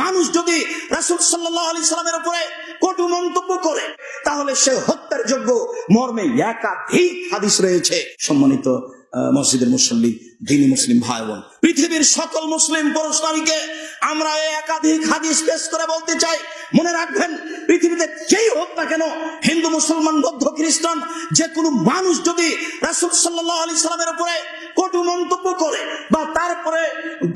মানুষ যদি রাসুল সাল্লাহ আলি সাল্লামের উপরে কটু মন্তব্য করে, তাহলে সে হত্যার যোগ্য মর্মে একাধিক হাদিস রয়েছে। সম্মানিত মসজিদের মুসল্লি, দিনী মুসলিম ভাই বোন, পৃথিবীর সকল মুসলিম পুরুষ নারীকে আমরা একাধিক হাদিস পেশ করে বলতে চাই। মনে রাখবেন, পৃথিবীতে যেই হোক না কেন হিন্দু, মুসলমান, বৌদ্ধ, খ্রিস্টান, যে কোনো মানুষ যদি রাসুল সাল্লাহ আলি সাল্লামের উপরে কটু মন্তব্য করে বা তারপরে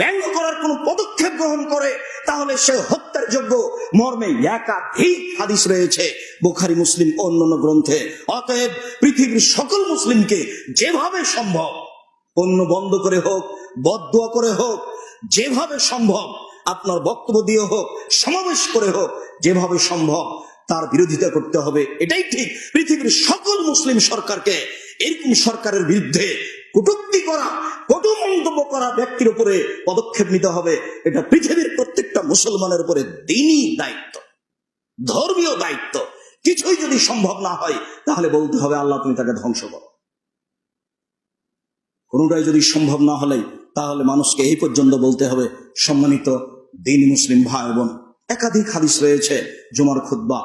ব্যঙ্গ করার কোনো পদক্ষেপ গ্রহণ করে তাহলে সে হত্যার যোগ্য মর্মে একাধিক হাদিস রয়েছে। বুখারি, মুসলিম অন্যান্য গ্রন্থে। অতএব পৃথিবীর সকল মুসলিমকে যেভাবে সম্ভব অন্য বন্ধ করে হোক বদুয়া করে হোক, যেভাবে সম্ভব, আপনার বক্তব্য দিয়ে হোক, সমাবেশ করে হোক, যেভাবে সম্ভব, তার বিরোধিতা করতে হবে। এটাই ঠিক। পৃথিবীর সকল মুসলিম সরকারকে এরকম সরকারের বিরুদ্ধে কটূক্তি করা, কটু মন্তব্য করা ব্যক্তির উপরে পদক্ষেপ নিতে হবে। এটা পৃথিবীর মুসলমানের উপরে দিনই দায়িত্ব, ধর্মীয় দায়িত্ব। কিছুই যদি সম্ভব না হয়, তাহলে বলতে হবে, আল্লাহ তুমি তাকে ধ্বংস করো। কোনোটাই যদি সম্ভব না হলে, তাহলে মানুষকে এই পর্যন্ত বলতে হবে, সম্মানিত দিন মুসলিম ভাই বোন একাধিক হাদিস রয়েছে জুমার খুদ্া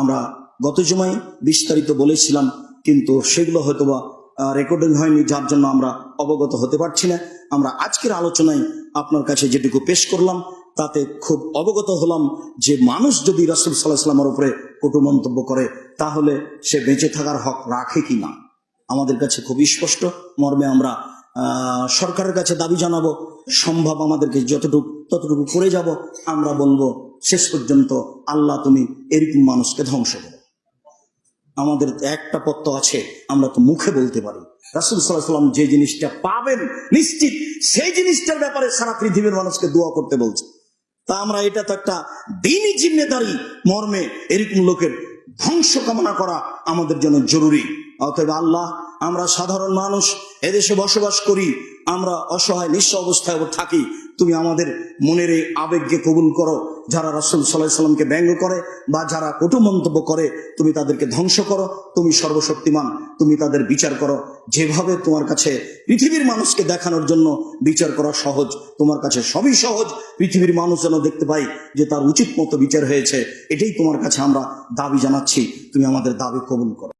আমরা গত জুমায় বিস্তারিত বলেছিলাম, কিন্তু সেগুলো হয়তোবা রেকর্ডিং হয়নি, যার জন্য আমরা অবগত হতে পারছি না। আমরা আজকের আলোচনায় আপনার কাছে যেটুকু পেশ করলাম তাতে খুব অবগত হলাম যে মানুষ যদি রাসুল সাল্লাহ সাল্লামের উপরে কটু মন্তব্য করে, তাহলে সে বেঁচে থাকার হক রাখে কি না আমাদের কাছে খুব স্পষ্ট। মর্মে আমরা সরকারের কাছে দাবি জানাব, সম্ভব আমাদেরকে যতটুকু, ততটুকু করে যাব। আমরা বলব, শেষ পর্যন্ত আল্লাহ তুমি এরকম মানুষকে ধ্বংস করো। আমাদের একটা পত্র আছে, আমরা তো মুখে বলতে পারি। রাসুল সাল্লাহ সাল্লাম যে জিনিসটা পাবেন নিশ্চিত, সেই জিনিসটার ব্যাপারে সারা পৃথিবীর মানুষকে দোয়া করতে বলছে। তা আমরা এটা তো একটা দিনই জিম্মেদারি মর্মে এরকম লোকের ধ্বংস কামনা করা আমাদের জন্য জরুরি। অতএব আল্লাহ, আমরা সাধারণ মানুষ, এদেশে বসবাস করি, আমরা অসহায়, নিঃস্ব অবস্থায় থাকি। তুমি আমাদের মনের এই আবেগকে কবুল করো। যারা রাসুল সাল্লাহ সাল্লামকে ব্যঙ্গ করে বা যারা কটু মন্তব্য করে, তুমি তাদেরকে ধ্বংস করো। তুমি সর্বশক্তিমান, তুমি তাদের বিচার করো। যেভাবে তোমার কাছে পৃথিবীর মানুষকে দেখানোর জন্য বিচার করা সহজ, তোমার কাছে সবই সহজ। পৃথিবীর মানুষ যেন দেখতে পাই যে তার উচিত মতো বিচার হয়েছে, এটাই তোমার কাছে আমরা দাবি জানাচ্ছি। তুমি আমাদের দাবি কবুল করো।